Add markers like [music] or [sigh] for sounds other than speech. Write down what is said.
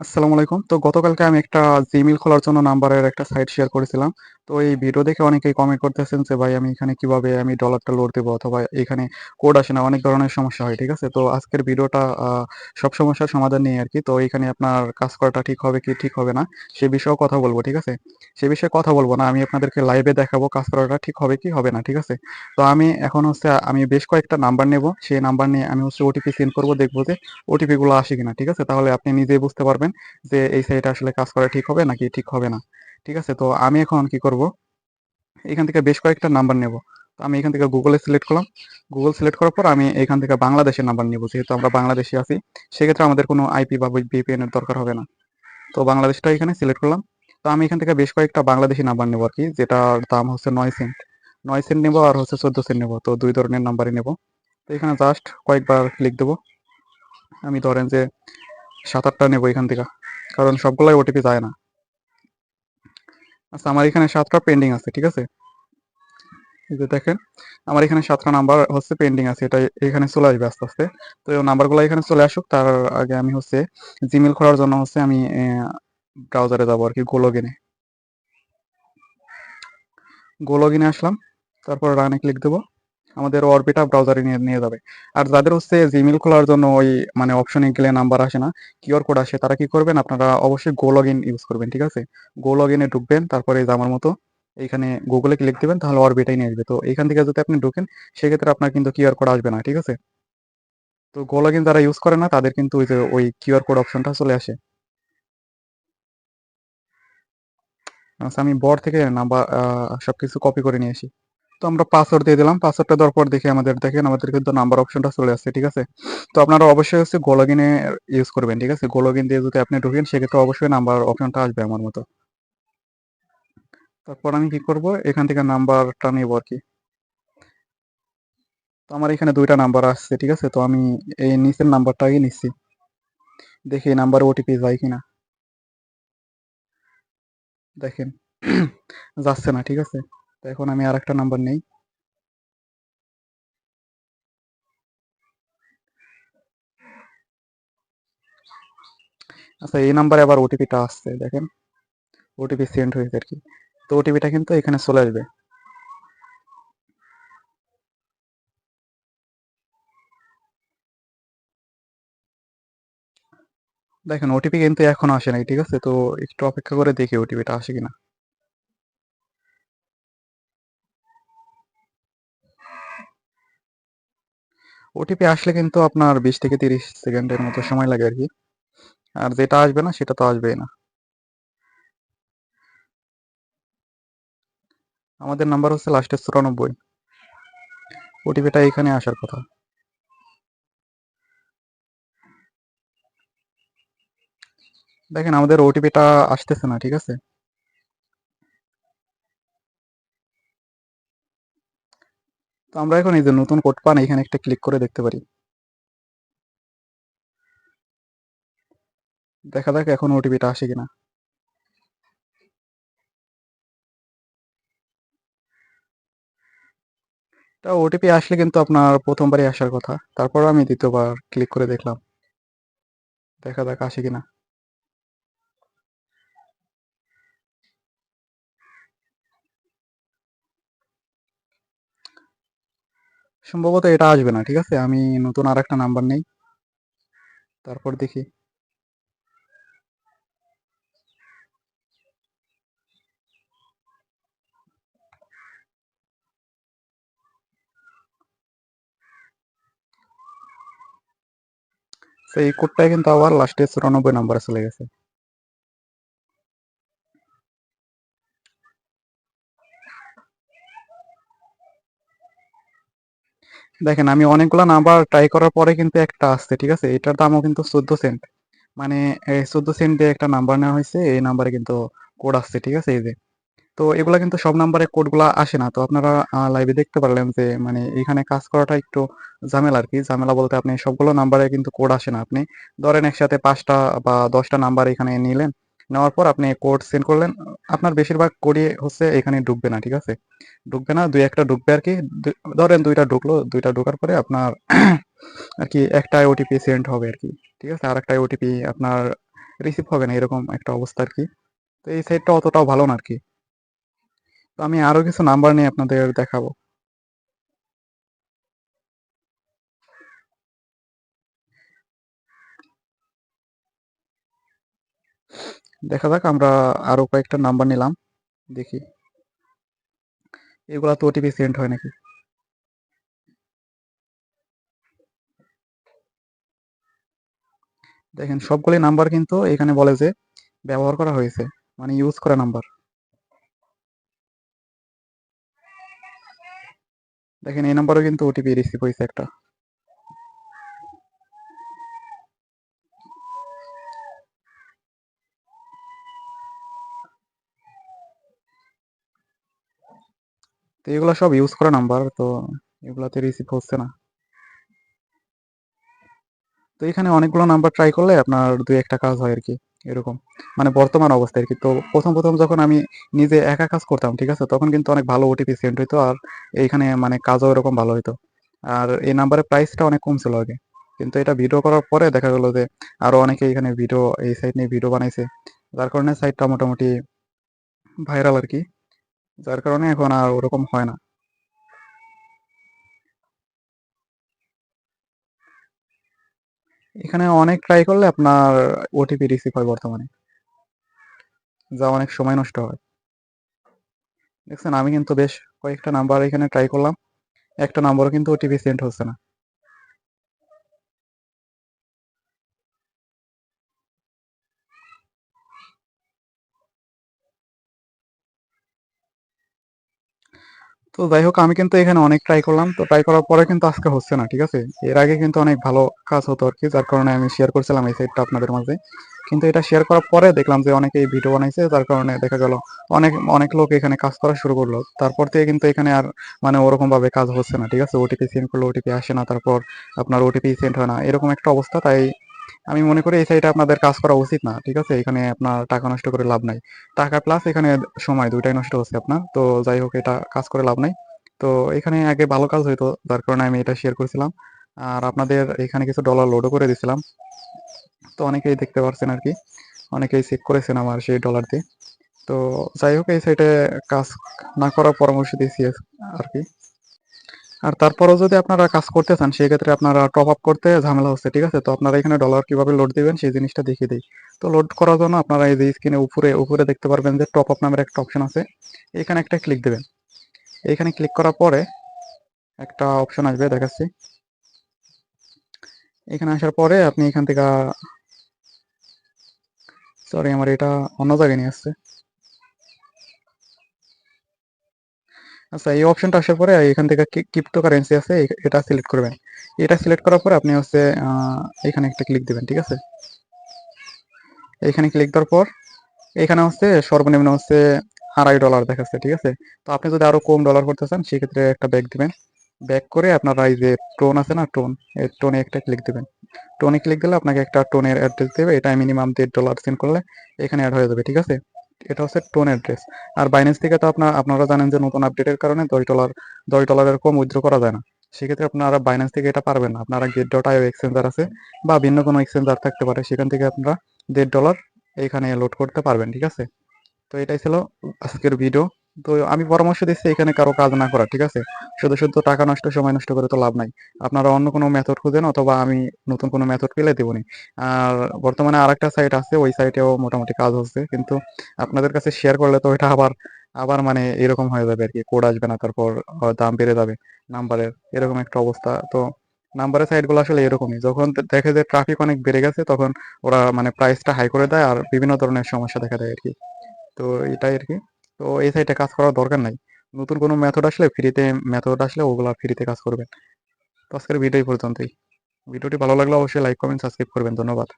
আসসালামু আলাইকুম। তো গতকালকে আমি একটা জিমেইল খোলার জন্য নাম্বারের একটা সাইট শেয়ার করেছিলাম। তো এই ভিডিও দেখে অনেকেই কমেন্ট করতেছেন যে, ভাই, আমি এখানে কীভাবে আমি ডলারটা লোড দেবো অথবা এখানে কোড আসে না, অনেক ধরনের সমস্যা হয়। ঠিক আছে? তো আজকের ভিডিওটা সব সমস্যার সমাধান নিয়ে আরকি। তো এখানে আপনার কাজ করাটা ঠিক হবে কি ঠিক হবে না, সে বিষয়েও কথা বলব। ঠিক আছে? সে বিষয়ে কথা বলব না। আমি আপনাদেরকে লাইভে দেখাবো কাজ করাটা ঠিক হবে কি হবে না। ঠিক আছে? তো আমি এখন হচ্ছে, আমি বেশ কয়েকটা নাম্বার নেব। সেই নাম্বার নিয়ে আমি হচ্ছে ওটিপি সেন্ড করব, দেখব যে ওটিপি গুলো আসে কিনা। ঠিক আছে? তাহলে আপনি নিজেই বুঝতে পারবেন যে এই সাইটে আসলে কাজ করা ঠিক হবে নাকি ঠিক হবে না। ঠিক আছে? তো আমি এখন কি করব? এখান থেকে বেশ কয়েকটা নাম্বার নেব। তো আমি এখান থেকে এ সিলেক্ট করলাম। Google সিলেক্ট করার পর আমি এখান থেকে বাংলাদেশের নাম্বার নিব। যেহেতু আমরা বাংলাদেশে আছি, সেক্ষেত্রে আমাদের কোনো আইপি বা ভিপিএন এর দরকার হবে না। তো বাংলাদেশটা এখানে সিলেক্ট করলাম। তো আমি এখান থেকে বেশ কয়েকটা বাংলাদেশী নাম্বার নেব আরকি, যেটার দাম হচ্ছে নয় সেন্ট। নয় সেন্ট নেব আর হচ্ছে ১৪ সেন্ট নেব। তো দুই ধরনের নাম্বারই নেব। তো এখানে জাস্ট কয়েকবার ক্লিক দেবো আমি ধরেন যে ৭-৮ টা নেব এখান থেকে। কারণ সবগুলাই ওটিপি যায় না। আচ্ছা আমার এখানে সাতটা পেন্ডিং আছে। ঠিক আছে? যে দেখেন, আমার এখানে সাতটা নাম্বার হচ্ছে পেন্ডিং আছে। এটা এখানে চলে আসবে আস্তে, আস্তে। তো নাম্বারগুলো এখানে চলে আসুক। তার আগে আমি হচ্ছে জিমেল খোলার জন্য হচ্ছে আমি ব্রাউজারে যাব আরকি গো লগইনে। গো লগইনে আসলাম। তারপর রানে ক্লিক দেব। আমাদের অরবিটা ব্রাউজারে নিয়ে নিয়ে যাবে। আর যাদের হচ্ছে জিমেল খোলার জন্য ওই মানে অপশনে গেলে নাম্বার আসে না, কিউআর কোড আসে, তারা কি করবেন? আপনারা অবশ্যই গো লগইন ইউজ করবেন। ঠিক আছে? গো লগ ইনে ঢুকবেন। তারপরে আমার মতো এইখানে গুগলে ক্লিক দিবেন তাহলে অরবিটাই নিয়ে আসবে। তো এইখান থেকে যদি আপনি ঢোকেন সেক্ষেত্রে আপনার কিন্তু কিউআর কোড আসবে না। ঠিক আছে? তো গো লগইন যারা ইউজ করে না তাদের কিন্তু ওই যে ওই কিউআর কোড অপশনটা চলে আসে। আচ্ছা আমি বর থেকে নাম্বার সবকিছু কপি করে নিয়ে আসি। তো আমরা পাসওয়ার্ড দিয়ে দিলাম। পাসওয়ার্ডটা দেওয়ার পর দেখি আমাদের, দেখেন আমাদের কিন্তু নাম্বার অপশনটা চলে আসছে। ঠিক আছে? তো আপনারা অবশ্যই হচ্ছে গো লগইনে ইউজ করবেন। ঠিক আছে? গো লগইন দিয়ে যদি আপনি ঢুকেন, সেক্ষেত্রে অবশ্যই নাম্বার অপশনটা আসবে আমার মতো। তারপর আমি কি করব? এখান থেকে নাম্বারটা নেব আরকি। তো আমার এখানে দুইটা নাম্বার আসছে। ঠিক আছে? তো আমি এই নিচের নাম্বারটাই নিচ্ছি। দেখি নাম্বারে ওটিপি যায় কিনা। দেখেন, যাচ্ছে না। ঠিক আছে? তো এখন আমি আরেকটা নাম্বার নেই। আচ্ছা এই নাম্বারে আবার ওটিপিটা আসছে, দেখেন। ওটিপি সেন্ড হয়েছে আর কি তো ওটিপিটা কিন্তু এখানে চলে আসবে। দেখেন ওটিপি কিন্তু এখনও আসে নাই। ঠিক আছে? তো একটু অপেক্ষা করে দেখি ওটিপিটা আসে কিনা। ওটিপি আসলে কিন্তু আপনার ২০ থেকে ৩০ সেকেন্ডের মতো সময় লাগে আরকি। আর যেটা আসবে না, সেটা তো আসবেই না। আমাদের নাম্বার হচ্ছে লাস্টে ৯৪। ওটিপিটা এখানে আসার কথা। দেখেন, আমাদের ওটিপিটা আসতেছে না। ঠিক আছে? আমরা এখন এই যে নতুন কোড পান, এখানে একটা ক্লিক করে দেখতে পারি। দেখা যাক এখন ওটিপিটা আসে কিনা। তা ওটিপি আসলে কিন্তু আপনার প্রথমবারই আসার কথা। তারপর আমি দ্বিতীয়বার ক্লিক করে দেখলাম। দেখা যাক আসে কিনা। সম্ভবত এটা আসবে না। ঠিক আছে? আমি নতুন আর একটা নাম্বার নেই। তারপর দেখি। এই কোডটাই কিন্তু আবার লাস্টে ৯৪ নাম্বারে চলে গেছে। দেখেন, আমি অনেকগুলা নাম্বার ট্রাই করার পরে কিন্তু একটা আসছে। ঠিক আছে? এটার দামও কিন্তু ১৪ সেন্ট। মানে ১৪ সেন্ট দিয়ে একটা নাম্বার নেওয়া হয়েছে, এই নাম্বারে কিন্তু কোড আসছে। ঠিক আছে? এই যে। তো এগুলা কিন্তু সব নাম্বারে কোডগুলা আসে না। তো আপনারা লাইভে দেখতে পারলেন যে মানে এখানে কাজ করাটা একটু ঝামেলা আর কি ঝামেলা বলতে আপনি সবগুলো নাম্বারে কিন্তু কোড আসে না। আপনি ধরেন একসাথে পাঁচটা বা দশটা নাম্বার এখানে নিলেন। নেওয়ার পর আপনি কোড সেন্ড করলেন। আপনার বেশিরভাগ কোডই হচ্ছে এখানে ঢুকবে না। ঠিক আছে? ঢুকবে না ২-১ টা ঢুকবে আরকি। দু ধরেন দুইটা ঢুকলো। ২ টা ঢোকার পরে আপনার [clears throat] আর কি একটা ওটিপি সেন্ড হবে আর কি, ঠিক আছে? আরেকটাই ওটিপি আপনার রিসিভ হবে না, এরকম একটা অবস্থা আর কি তো এই সাইটটা অতটাও ভালো না আর কি তো আমি আরও কিছু নাম্বার নিয়ে আপনাদের দেখাবো দেখা যাক, আমরা আরও কয়েকটা নাম্বার নিলাম, দেখি। এগুলা তো ওটিপি সেন্ড হয় নাকি? দেখেন, সবগুলি নাম্বার কিন্তু এখানে বলে যে ব্যবহার করা হয়েছে মানে ইউজ করা নাম্বার দেখেন, এই নাম্বারও কিন্তু ওটিপি রিসিভ হয়েছে একটা। তো এগুলো সব ইউজ করা নাম্বার তো এগুলাতে রিসিভ হচ্ছে না। তো এখানে অনেকগুলো নাম্বার ট্রাই করলে আপনার দুই একটা কাজ হয় আর কি এরকম। মানে বর্তমান অবস্থায় আর কি তো প্রথম প্রথম যখন আমি নিজে একা কাজ করতাম, ঠিক আছে, তখন কিন্তু অনেক ভালো ওটিপি সেন্ড হইতো আর এইখানে মানে কাজও এরকম ভালো হইতো। আর এই নাম্বারের প্রাইসটা অনেক কম ছিল আগে। কিন্তু এটা ভিডিও করার পরে দেখা গেলো যে আরও অনেকে এখানে ভিডিও এই সাইট নিয়ে ভিডিও বানাইছে। যার কারণে সাইটটা মোটামুটি ভাইরাল আর কি যার কারণে এখন আর ওরকম হয় না। এখানে অনেক ট্রাই করলে আপনার ওটিপি রিসিভ হয় বর্তমানে। যা অনেক সময় নষ্ট হয়। দেখছেন, আমি কিন্তু বেশ কয়েকটা নাম্বার এখানে ট্রাই করলাম। একটা নাম্বারও কিন্তু ওটিপি সেন্ড হচ্ছে না। তো যাই হোক, আমি কিন্তু এখানে অনেক ট্রাই করলাম। তো ট্রাই করার পরে কিন্তু আজকে হচ্ছে না, ঠিক আছে? এর আগে কিন্তু অনেক ভালো কাজ হতো আর কি যার কারণে আমি শেয়ার করছিলাম এই সাইটটা আপনাদের মাঝে। কিন্তু এটা শেয়ার করার পরে দেখলাম যে অনেকে ভিডিও বানাইছে, যার কারণে দেখা গেল অনেক অনেক লোক এখানে কাজ করা শুরু করল। তারপর থেকে কিন্তু এখানে আর মানে ওরকম ভাবে কাজ হচ্ছে না, ঠিক আছে? ওটিপি সেন্ড করলে ওটিপি আসে না, তারপর আপনার ওটিপি সেন্ড হয় না, এরকম একটা অবস্থা। তাই আমি মনে করি এই সাইটে আপনাদের কাজ করা উচিত না, ঠিক আছে? এখানে আপনার টাকা নষ্ট করে লাভ নাই। টাকা প্লাস এখানে সময় দুইটাই নষ্ট হচ্ছে আপনার, তো যাই হোক, এটা কাজ করে লাভ নাই। তো এখানে আগে ভালো কাজ হইতো, যার কারণে আমি এটা শেয়ার করেছিলাম। আর আপনাদের এখানে কিছু ডলার লোডও করে দিছিলাম। তো অনেকেই দেখতে পারছেন আর কি, অনেকেই চেক করেছেন আমার সেই ডলার দিয়ে। তো যাই হোক, এই সাইটে কাজ না করার পরামর্শ দিয়েছি আর কি। আর তারপরেও যদি আপনারা কাজ করতে চান, সেক্ষেত্রে আপনারা টপ আপ করতে ঝামেলা হচ্ছে, ঠিক আছে? তো আপনারা এখানে ডলার কীভাবে লোড দিবেন, সেই জিনিসটা দেখিয়ে দিই। তো লোড করার জন্য আপনারা এই যে স্ক্রিনে উপরে উপরে দেখতে পারবেন যে টপ আপ নামের একটা অপশন আছে। এখানে একটা ক্লিক দেবেন। এইখানে ক্লিক করার পরে একটা অপশন আসবে, দেখাচ্ছি। এখানে আসার পরে আপনি এখান থেকে সরি আমার এটা অন্য জায়গায় নিয়ে আসছে। আচ্ছা এই অপশনটা আসার পরে এখান থেকে ক্রিপ্টো কারেন্সি আছে এটা সিলেক্ট করবেন। এটা সিলেক্ট করার পরে আপনি হচ্ছে এখানে একটা ক্লিক দিবেন, ঠিক আছে? এখানে ক্লিক দেওয়ার পর, এখানে হচ্ছে সর্বনিম্ন হচ্ছে আড়াই ডলার দেখাচ্ছে, ঠিক আছে? তো আপনি যদি আরও কম ডলার করতে চান, সেক্ষেত্রে একটা ব্যাগ দিবেন। ব্যাক করে আপনারা এই যে টোন আছে না টোন এই টোনে একটা ক্লিক দিবেন। টোনে ক্লিক দিলে আপনাকে একটা টোনের অ্যাড্রেস দেবে, এটা মিনিমাম দেড় ডলার সেন্ড করলে এখানে অ্যাড হয়ে যাবে, ঠিক আছে? এটা হচ্ছে টোন অ্যাড্রেস আর বাইন্যান্স থেকে তো আপনার আপনারা জানেন যে নতুন আপডেটের কারণে দশ ডলার দশ ডলারের কম উইথড্র করা যায় না। সেক্ষেত্রে আপনারা বাইন্যান্স থেকে এটা পারবেন না। আপনারা গেট ডট আইও এক্সচেঞ্জার আছে বা ভিন্ন কোনো এক্সচেঞ্জার থাকতে পারে। সেখান থেকে আপনারা দেড় ডলার এখানে লোড করতে পারবেন, ঠিক আছে? তো এটাই ছিল আজকের ভিডিও তো আমি পরামর্শ দিচ্ছি এখানে কারও কাজ না করা, ঠিক আছে? শুধু শুধু টাকা নষ্ট, সময় নষ্ট করে তো লাভ নাই। আপনারা অন্য কোনো মেথড খুঁজেন অথবা আমি নতুন কোনো মেথড পেলে দেবনি আর বর্তমানে আরেকটা সাইট আছে, ওই সাইটেও মোটামুটি কাজ হচ্ছে, কিন্তু আপনাদের কাছে শেয়ার করলে তো এটা আবার আবার মানে এরকম হয়ে যাবে আর কি কোড আসবে না, তারপর দাম বেড়ে যাবে নাম্বারের এরকম একটা অবস্থা। তো নাম্বারের সাইটগুলো আসলে এরকমই, যখন দেখে যে ট্রাফিক অনেক বেড়ে গেছে, তখন ওরা মানে প্রাইসটা হাই করে দেয় আর বিভিন্ন ধরনের সমস্যা দেখা দেয় আর কি। তো এটাই আর কি। তো এই সাইটে কাজ করার দরকার নাই। নতুন কোনো মেথড আসলে ফ্রিতে মেথড আসলে ওগুলা ফ্রিতে কাজ করবেন। তো আজকের ভিডিও পর্যন্তই। ভিডিওটি ভালো লাগলে অবশ্যই লাইক কমেন্ট সাবস্ক্রাইব করবেন। ধন্যবাদ।